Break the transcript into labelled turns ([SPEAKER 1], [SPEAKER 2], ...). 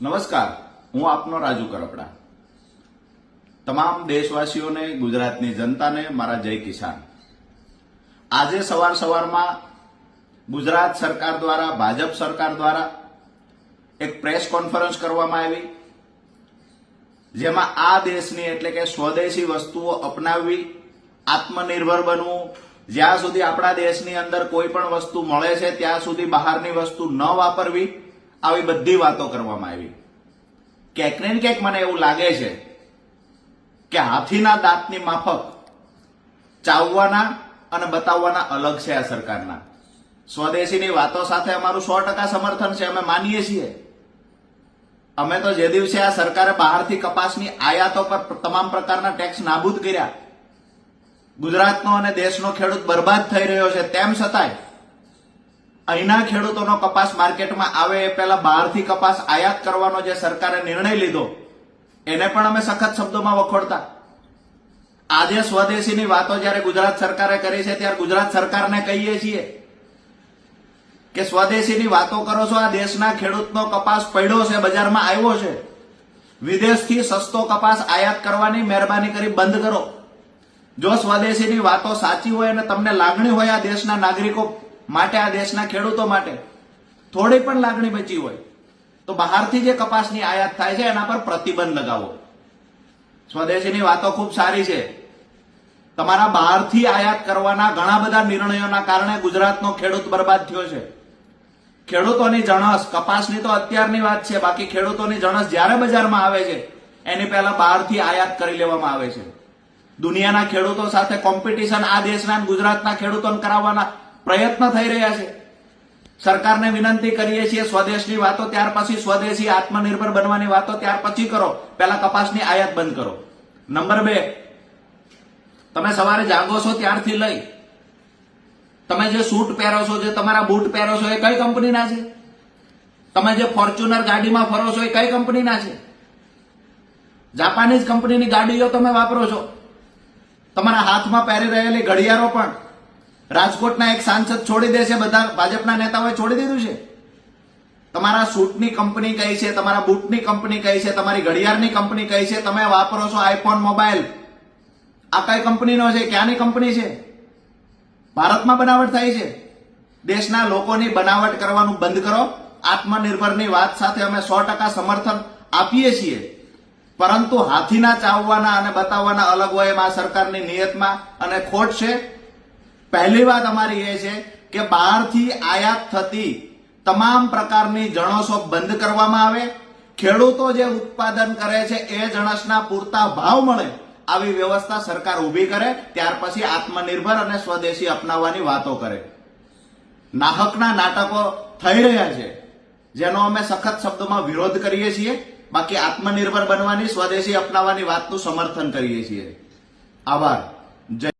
[SPEAKER 1] નમસ્કાર, હું આપનો રાજુ કરપડા. તમામ દેશવાસીઓને, ગુજરાતની જનતાને મારા જય કિસાન. આજે સવાર સવારમાં ગુજરાત સરકાર દ્વારા, ભાજપ સરકાર દ્વારા એક પ્રેસ કોન્ફરન્સ કરવામાં આવી, જેમાં આ દેશની એટલે કે સ્વદેશી વસ્તુઓ અપનાવવી, આત્મનિર્ભર બનવું, જ્યાં સુધી આપણા દેશની અંદર કોઈ પણ વસ્તુ મળે છે, ત્યાં સુધી બહારની વસ્તુ ન વાપરવી આવી બધી વાતો કરવામાં આવી. ક્યાંક ને ક્યાંક મને એવું લાગે છે કે હાથીના દાંતની માફક ચાવવાના અને બતાવવાના અલગ છે આ સરકારના. સ્વદેશીની વાતો સાથે અમારું સો ટકા સમર્થન છે, અમે માનીએ છીએ. અમે તો જે દિવસે આ સરકારે બહારથી કપાસની આયાતો પર તમામ પ્રકારના ટેક્સ નાબૂદ કર્યા, ગુજરાતનો અને દેશનો ખેડૂત બરબાદ થઈ રહ્યો છે, તેમ છતાંય અહીંના ખેડૂતોનો કપાસ માર્કેટમાં આવે એ પહેલા બહારથી કપાસ આયાત કરવાનો જે સરકારે નિર્ણય લીધો, એને પણ અમે સખત શબ્દોમાં વખોડતા. આજે સ્વદેશીની વાતો જ્યારે ગુજરાત સરકારે કરી છે, ત્યારે ગુજરાત સરકારને કહીએ છીએ કે સ્વદેશીની વાતો કરો છો, આ દેશના ખેડૂતનો કપાસ પડ્યો છે, બજારમાં આવ્યો છે. વિદેશથી સસ્તો કપાસ આયાત કરવાની મહેરબાની કરી બંધ કરો. જો સ્વદેશીની વાતો સાચી હોય અને તમને લાગણી હોય આ દેશના નાગરિકો માટે આ દેશના ખેડૂતો માટે થોડી પણ લાગણી બચી હોય તો બહારથી જે કપાસની આયાત થાય છે એના પર પ્રતિબંધ લગાવો. સ્વદેશીની વાતો ખૂબ સારી છે. તમારા બહારથી આયાત કરવાના ઘણા બધા નિર્ણયોના કારણે ગુજરાતનો ખેડૂત બરબાદ થયો છે. ખેડૂતોની જણસ, કપાસની તો અત્યારની વાત છે, બાકી ખેડૂતોની જણસ જ્યારે બજારમાં આવે છે, એની પહેલા બહારથી આયાત કરી લેવામાં આવે છે. દુનિયાના ખેડૂતો સાથે કોમ્પિટિશન આ દેશના ગુજરાતના ખેડૂતોને કરાવવાના પ્રયત્ન થઈ રહ્યા છે. સરકારને વિનંતી કરીએ છીએ સ્વદેશની વાતો, ત્યાર પછી સ્વદેશી આત્મનિર્ભર બનવાની વાતો, ત્યાર પછી કરો. પહેલા કપાસની આયાત બંધ કરો. નંબર બે, તમે સવારે જાગો છો ત્યારથી લઈ. તમે જે સૂટ પહેરો છો, જે તમારા બૂટ પહેરો છો, એ કઈ કંપનીના છે? તમે જે ફોર્ચ્યુનર ગાડીમાં ફરો છો, એ કઈ કંપનીના છે? જાપાનીઝ કંપનીની ગાડીઓ તમે વાપરો છો. તમારા હાથમાં પહેરી રહેલી ઘડિયાળો પણ રાજકોટના એક સાંસદ છોડી દે છે બધા, ભાજપના નેતાઓએ છોડી દીધું છે? તમારા સૂટની કંપની કઈ છે, તમારા બૂટની કંપની કઈ છે, તમારી ઘડિયાળની કંપની કઈ છે, તમે વાપરો છો આઈફોન મોબાઈલ? આ કઈ કંપનીનો છે, ક્યાંની કંપની છે? ભારતમાં બનાવટ થાય છે? દેશના લોકોની બનાવટ કરવાનું બંધ કરો. આત્મનિર્ભરની વાત સાથે અમે સો ટકા સમર્થન આપીએ છીએ. પરંતુ હાથીના ચાવવાના અને બતાવવાના અલગ હોય એમાં સરકારની નિયતમાં અને ખોટ છે. પહેલી વાત અમારી એ છે કે બહારથી આયાત થતી તમામ પ્રકારની જણસો બંધ કરવામાં આવે. ખેડૂતો જે ઉત્પાદન કરે છે એ જણસના પૂરતા ભાવ મળે આવી વ્યવસ્થા સરકાર ઊભી કરે, ત્યાર પછી આત્મનિર્ભર અને સ્વદેશી અપનાવવાની વાતો કરે. નાહકના નાટકો થઈ રહ્યા છે, જેનો અમે સખત શબ્દોમાં વિરોધ કરીએ છીએ. બાકી આત્મનિર્ભર બનવાની, સ્વદેશી અપનાવવાની વાતનું સમર્થન કરીએ છીએ. આભાર. જય